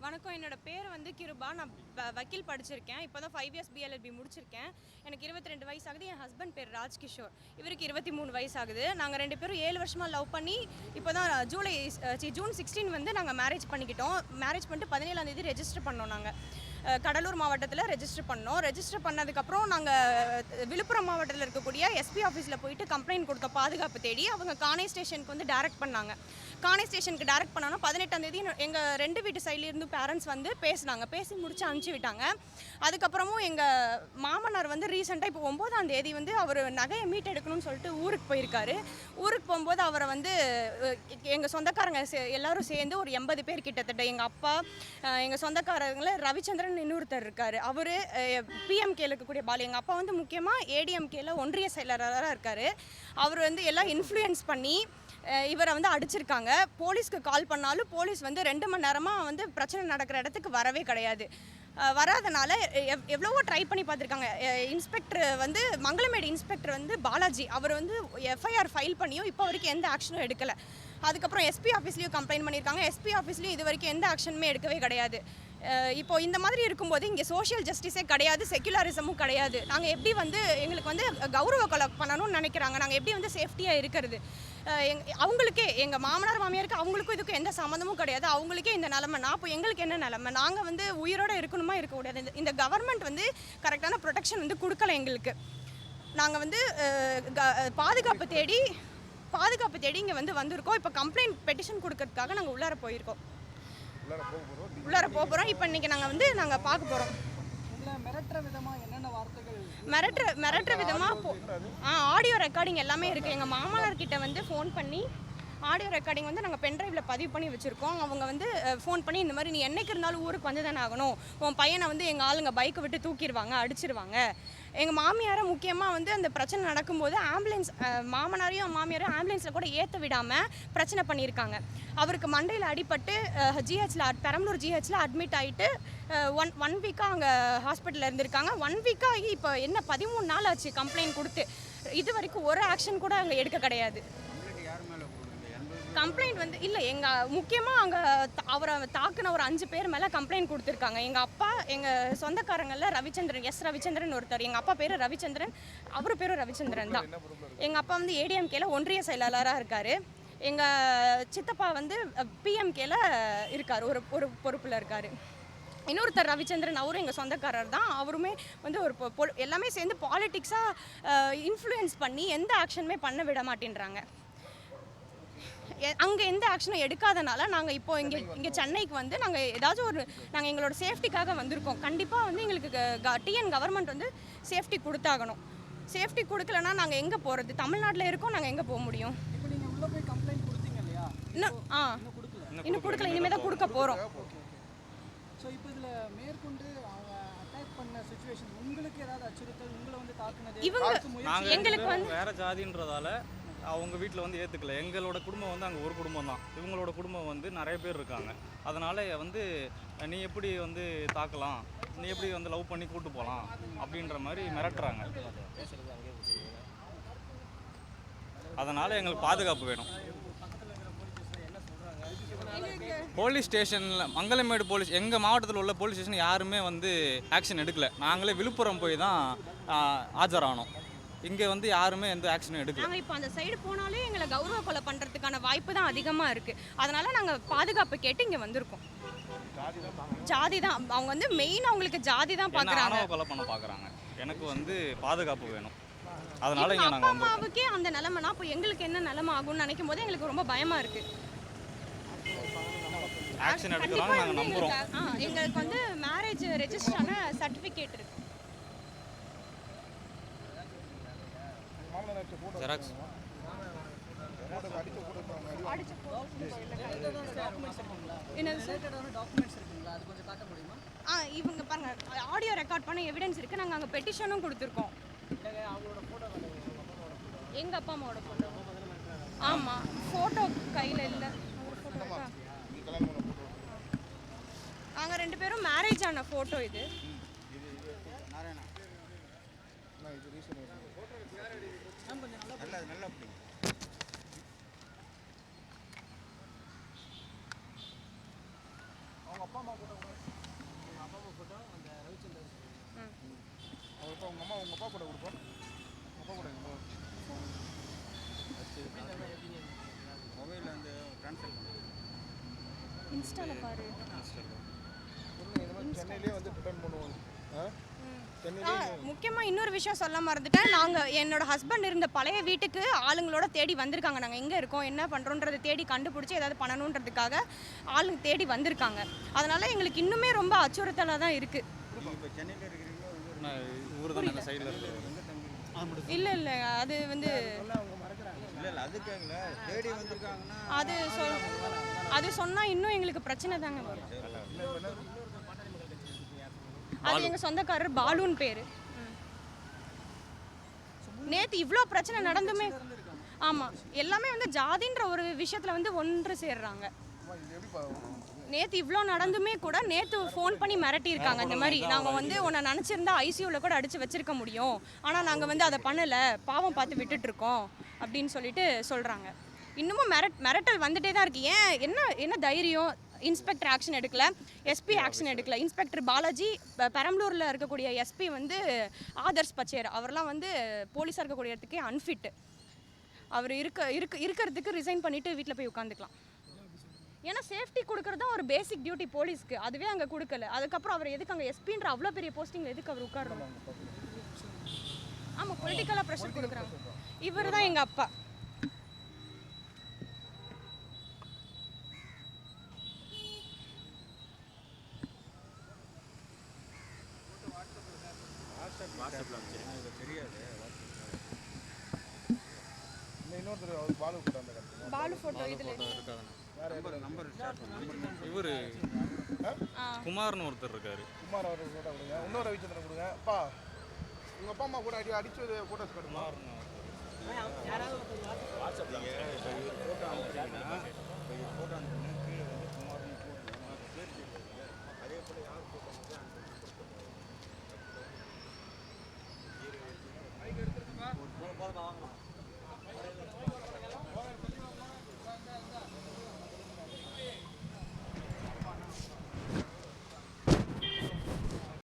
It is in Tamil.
வணக்கம். என்னோட பேர் வந்து கிருபா. நான் வ- வக்கீல் படிச்சிருக்கேன். இப்போ தான் ஃபைவ் இயர்ஸ் பிஎல்எல்பி முடிச்சிருக்கேன். எனக்கு இருபத்தி ரெண்டு வயசு ஆகுது என் ஹஸ்பண்ட் பேர் ராஜ்கிஷோர். இவருக்கு இருபத்தி மூணு வயசு ஆகுது நாங்கள் ரெண்டு பேரும் ஏழு வருஷமாக லவ் பண்ணி இப்போ தான் ஜூலை ஜூன் சிக்ஸ்டீன் வந்து நாங்கள் மேரேஜ் பண்ணிக்கிட்டோம். மேரேஜ் பண்ணிட்டு பதினேழாந்தேதி ரெஜிஸ்டர் பண்ணோம் நாங்கள் கடலூர் மாவட்டத்தில் ரெஜிஸ்டர் பண்ணோம். ரெஜிஸ்டர் பண்ணதுக்கப்புறம் நாங்கள் விழுப்புரம் மாவட்டத்தில் இருக்கக்கூடிய எஸ்பி ஆஃபீஸில் போயிட்டு கம்ப்ளைண்ட் கொடுத்தோம் பாதுகாப்பு தேடி அவங்க காணே ஸ்டேஷனுக்கு வந்து டைரக்ட் பண்ணாங்க. காணை ஸ்டேஷனுக்கு டைரக்ட் பண்ணோன்னா பதினெட்டாம் தேதி எங்கள் ரெண்டு வீட்டு சைட்லேருந்து பேரண்ட்ஸ் வந்து பேசினாங்க. பேசி முடிச்சு அனுப்பிச்சி விட்டாங்க. அதுக்கப்புறமும் எங்கள் மாமனார் வந்து ரீசெண்டாக இப்போ ஒம்போதாம் தேதி வந்து அவர் நகையை மீட் எடுக்கணும்னு சொல்லிட்டு ஊருக்கு போயிருக்காரு. ஊருக்கு போகும்போது அவரை வந்து எங்கள் சொந்தக்காரங்க எல்லாரும் சேர்ந்து ஒரு எண்பது பேர் கிட்டத்தட்ட எங்கள் அப்பா எங்கள் சொந்தக்காரங்கள ரவிச்சந்திரன் இன்னொருத்தர் இருக்கார். அவர் பிஎம்கேல இருக்கக்கூடிய பால். எங்கள் அப்பா வந்து முக்கியமாக ஏடிஎம்கேல ஒன்றிய செயலராக இருக்கார். அவர் வந்து எல்லாம் இன்ஃப்ளூயன்ஸ் பண்ணி இவரை வந்து அடிச்சிருக்காங்க. போலீஸ்க்கு கால் பண்ணாலும் போலீஸ் வந்து ரெண்டு மணி நேரமாக வந்து பிரச்சனை நடக்கிற இடத்துக்கு வரவே கிடையாது. வராதனால எவ் எவ்வளவோ ட்ரை பண்ணி பார்த்துருக்காங்க. இன்ஸ்பெக்டர் வந்து மங்களமேடு இன்ஸ்பெக்டர் வந்து பாலாஜி. அவர் வந்து எஃப்ஐஆர் ஃபைல் பண்ணியும் இப்போ வரைக்கும் எந்த ஆக்ஷனும் எடுக்கலை. அதுக்கப்புறம் எஸ்பி ஆஃபீஸ்லேயும் கம்ப்ளைண்ட் பண்ணியிருக்காங்க எஸ்பி ஆஃபீஸ்லேயும் இது வரைக்கும் எந்த ஆக்ஷனுமே எடுக்கவே கிடையாது. இப்போ இந்த மாதிரி இருக்கும்போது இங்கே சோஷியல் ஜஸ்டிஸே கிடையாது செக்குலரிசமும் கிடையாது. நாங்கள் எப்படி வந்து எங்களுக்கு வந்து கௌரவ கொலை பண்ணணும்னு நினைக்கிறாங்க. நாங்கள் எப்படி வந்து சேஃப்டியாக இருக்கிறது? எங் அவங்களுக்கே எங்கள் மாமனார் மாமியாருக்கு அவங்களுக்கும் இதுக்கும் எந்த சம்மந்தமும் கிடையாது. அவங்களுக்கே இந்த நிலமை. நான் இப்போ எங்களுக்கு என்ன நிலமை? நாங்கள் வந்து உயிரோட இருக்கணுமா இருக்கக்கூடாது? இந்த- இந்த கவர்மெண்ட் வந்து கரெக்டான ப்ரொடெக்ஷன் வந்து கொடுக்கல எங்களுக்கு. நாங்கள் வந்து க- பாதுகாப்பு தேடி பாதுகாப்பு தேடி இங்கே வந்து வந்திருக்கோம். இப்போ கம்ப்ளைண்ட் பெட்டிஷன் கொடுக்கறதுக்காக நாங்கள் உள்ளார போயிருக்கோம். உள்ளார போக போகிறோம் இப்போ இன்றைக்கி நாங்கள் வந்து நாங்கள் பார்க்க போகிறோம் மிரட்டுற விதமா என்னென்ன வார்த்தைகள் மிரட்டுற மிரட்டுற விதமாக ஆடியோ ரெக்கார்டிங் எல்லாமே இருக்குது எங்கள் மாமனார் கிட்ட வந்து ஃபோன் பண்ணி ஆடியோ ரெக்கார்டிங் வந்து நாங்கள் பென்ட்ரைவில் பதிவு பண்ணி வச்சுருக்கோம். அவங்க வந்து ஃபோன் பண்ணி இந்த மாதிரி நீ என்னைக்கு இருந்தாலும் ஊருக்கு வந்து தானே ஆகணும். உன் பையனை வந்து எங்கள் ஆளுங்க பைக்கை விட்டு தூக்கிடுவாங்க அடிச்சிருவாங்க. எங்கள் மாமியாரை முக்கியமாக வந்து அந்த பிரச்சனை நடக்கும்போது ஆம்புலன்ஸ் மாமனாரையும் மாமியாரையும் ஆம்புலன்ஸில் கூட ஏற்ற விடாமல் பிரச்சனை பண்ணியிருக்காங்க அவருக்கு மண்டையில் அடிபட்டு ஜிஹெச்சில் பெரம்பலூர் ஜிஹெச்சில் அட்மிட் ஆகிட்டு ஒன் ஒன் வீக்காக அங்கே ஹாஸ்பிட்டலில் இருந்திருக்காங்க. ஒன் வீக்காகி இப்போ என்ன பதிமூணு நாள் ஆச்சு கம்ப்ளைண்ட் கொடுத்து. இது வரைக்கும் ஒரு ஆக்ஷன் கூட அங்கே எடுக்க கிடையாது. கம்ப்ளைண்ட் வந்து இல்லை எங்கள் முக்கியமாக அங்கே அவரை தாக்குன ஒரு அஞ்சு பேர் மேலே கம்ப்ளைண்ட் கொடுத்துருக்காங்க. எங்கள் அப்பா எங்கள் சொந்தக்காரங்களில் ரவிச்சந்திரன் எஸ் ரவிச்சந்திரன் ஒருத்தர். எங்கள் அப்பா பேர் ரவிச்சந்திரன் அவர் பேரும் ரவிச்சந்திரன் தான். எங்கள் அப்பா வந்து ஏடிஎம்கேல ஒன்றிய செயலாளராக இருக்கார். எங்கள் சித்தப்பா வந்து பிஎம்கேல இருக்கார். ஒரு ஒரு பொறுப்பில் இருக்கார். இன்னொருத்தர் ரவிச்சந்திரன் அவரும் எங்கள் சொந்தக்காரர் தான். அவருமே வந்து ஒரு எல்லாமே சேர்ந்து பாலிட்டிக்ஸாக இன்ஃப்ளூயன்ஸ் பண்ணி எந்த ஆக்ஷனுமே பண்ண விட மாட்டேன்றாங்க. அங்க எந்த ஆக்ஷனும் எடுக்காதனால நாங்க இப்போ இங்க இங்க சென்னைக்கு வந்து நாங்க ஏதாச்சும் ஒரு நாங்க எங்களோட சேஃப்டிக்காக வந்திருக்கோம். கண்டிப்பா வந்து எங்களுக்கு டிஎன் கவர்மெண்ட் வந்து சேஃப்டி கொடுத்தாகணும். சேஃப்டி கொடுக்கலனா நாங்க எங்க போறது? தமிழ்நாட்டுல இருக்கோம் நாங்க எங்க போக முடியும்? இன்னும் ஆ இன்னும் கொடுக்கல இன்னும் கொடுக்கல இனிமே தான் கொடுக்க போறோம். ஸோ இப்போ இதுல மேற்கொண்டு அவங்க அட்டாக் பண்ண சுச்சுவேஷன் உங்களுக்கு ஏதாவது அச்சுறுத்தல் உங்களை வந்து தாக்குனது இவங்க- நாங்கள் எங்களுக்கு வந்து- வேற ஜாதின்றதால அவங்க வீட்டில் வந்து ஏற்றுக்கல எங்களோட குடும்பம் வந்து அங்கே ஒரு குடும்பம் தான். இவங்களோட குடும்பம் வந்து நிறைய பேர் இருக்காங்க. அதனால் வந்து நீ எப்படி வந்து தாக்கலாம்? நீ எப்படி வந்து லவ் பண்ணி கூட்டு போகலாம் அப்படின்ற மாதிரி மிரட்டுறாங்க. அதனால் எங்களுக்கு பாதுகாப்பு வேணும். போலீஸ் ஸ்டேஷனில் மங்களமேடு போலீஸ் எங்கள் மாவட்டத்தில் உள்ள போலீஸ் ஸ்டேஷன் யாருமே வந்து ஆக்ஷன் எடுக்கலை. நாங்களே விழுப்புரம் போய் தான் ஆஜரானோம். இங்கே வந்து யாருமே எந்த ஆக்ஷனும் எடுக்கல. நாங்க இப்போ அந்த சைடு போனாலே எங்களை கௌரவ கொலை பண்றதுக்கான வாய்ப்பு தான் அதிகமா இருக்கு. அதனால நாங்க பாதுகாப்பு கேட்டு இங்க வந்திருக்கோம். ஜாதி தான். அவங்க வந்து மெயின் அவங்களுக்கு ஜாதி தான் ஆணவ கொலை பண்ண பார்க்குறாங்க எனக்கு வந்து பாதுகாப்பு வேணும். அதனால இங்கே அப்பா நாங்கள் வந்திருக்கோம். அம்மாவுக்கே அந்த நிலைமைனா அப்போ எங்களுக்கு என்ன நிலைமை ஆகும்னு நினைக்கும் போது எங்களுக்கு ரொம்ப பயமா இருக்கு. ஆக்ஷன் எடுக்கிறாங்க நாங்கள் வந்து நம்புகிறோம் எங்களுக்கு வந்து மேரேஜ் ரெஜிஸ்டர் ஆன சர்டிஃபிகேட் இருக்கு. ஜெராக்ஸ் அடிச்ச photos டாக்குமெண்ட்ஸ் இருக்குங்களா என்னது சார் ரிலேட்டடான டாக்குமெண்ட்ஸ் இருக்குங்களா அது கொஞ்சம் காட்ட முடியுமா ஆ இவங்க பாருங்க ஆடியோ ரெக்கார்ட் பண்ண எவிடன்ஸ் இருக்கு நாங்க அங்க பெட்டிஷனும் கொடுத்துருக்கோம் நல்லா நல்லா பிடிங்க அவங்க அப்பா அம்மா கூட உங்கள் அப்பா அம்மா ஃபோட்டோ அந்த ரவிச்சந்திரன் அவங்க அப்பா உங்கள் அம்மா உங்கள் அப்பா கூட கொடுப்போம் அப்பா கூட மொபைலில் வந்து ட்ரான்ஸ்ஃபர் பண்ணுவோம் இன்ஸ்டாவில் பாரு இன்ஸ்டாவில் சென்னையிலே வந்து ரிட்டர்ன் பண்ணுவோம் ஆ? முக்கியமாக இன்னொரு விஷயம் சொல்ல மறந்துட்டேன். நாங்கள் என்னோட ஹஸ்பண்ட் இருந்த பழைய வீட்டுக்கு ஆளுங்களோட தேடி வந்திருக்காங்க. நாங்கள் எங்கே இருக்கோம் என்ன பண்ணுறோன்றதை தேடி கண்டுபிடிச்சி ஏதாவது பண்ணணுன்றதுக்காக ஆளுங்க தேடி வந்திருக்காங்க. அதனால எங்களுக்கு இன்னுமே ரொம்ப அச்சுறுத்தலாக தான் இருக்குது இல்லை இல்லை அது வந்து இல்ல இல்ல அது கேட்கல தேடி வந்திருக்காங்கன்னா அது சொல் அது சொன்னால் இன்னும் எங்களுக்கு பிரச்சனை தாங்க. அது எங்கள் சொந்தக்காரர் பாலுன்னு பேர். நேற்று இவ்வளோ பிரச்சனை நடந்துமே. ஆமாம் எல்லாமே வந்து ஜாதின்ற ஒரு விஷயத்தில் வந்து ஒன்று சேர்றாங்க. நேற்று இவ்வளோ நடந்துமே கூட நேற்று ஃபோன் பண்ணி மிரட்டியிருக்காங்க. இந்த மாதிரி நாங்கள் வந்து உன்னை நினச்சிருந்தா ஐசியூவில் கூட அடித்து வச்சிருக்க முடியும். ஆனால் நாங்கள் வந்து அதை பண்ணலை. பாவம் பார்த்து விட்டுட்ருக்கோம் அப்படின்னு சொல்லிட்டு சொல்கிறாங்க இன்னமும் மிரட் மிரட்டல் வந்துட்டே தான் இருக்குது ஏன்? என்ன என்ன தைரியம்? இன்ஸ்பெக்டர் ஆக்ஷன் எடுக்கல எஸ்பி ஆக்ஷன் எடுக்கல. இன்ஸ்பெக்டர் பாலாஜி பெரம்பலூரில் இருக்கக்கூடிய எஸ்பி வந்து ஆதர்ஸ் பச்சேர். அவர்லாம் வந்து போலீஸாக இருக்கக்கூடிய இடத்துக்கே அன்ஃபிட் அவர் இருக்க இருக்க இருக்கிறதுக்கு ரிசைன் பண்ணிவிட்டு வீட்டில் போய் உட்காந்துக்கலாம். ஏன்னா சேஃப்டி கொடுக்கறது தான் ஒரு பேசிக் டியூட்டி போலீஸ்க்கு. அதுவே அங்கே கொடுக்கல. அதுக்கப்புறம் அவர் எதுக்கு அங்கே எஸ்பின்ற அவ்வளோ பெரிய போஸ்டிங்கில் எதுக்கு அவர் உட்காரணும்? ஆமாம் பொலிட்டிக்கலாக ப்ரெஷர் கொடுக்குறாங்க. இவர் தான் எங்கள் அப்பா தெரியாது இந்த இன்னொருத்தர் அவர் பாலு ஃபோட்டோ இதில். நம்பர் நம்பர் நம்பர் இவர் குமார்னு ஒருத்தர் இருக்காரு. குமார் அவர் கூட கொடுங்க. இன்னொரு ரவிச்சந்திரன் கொடுங்க. அப்பா உங்கள் அப்பா அம்மா கூட அடி அடிச்சது ஃபோட்டோஸ் கட்டுமா ஃபோட்டோ அனுப்புங்க கீழே வந்து 나간 거.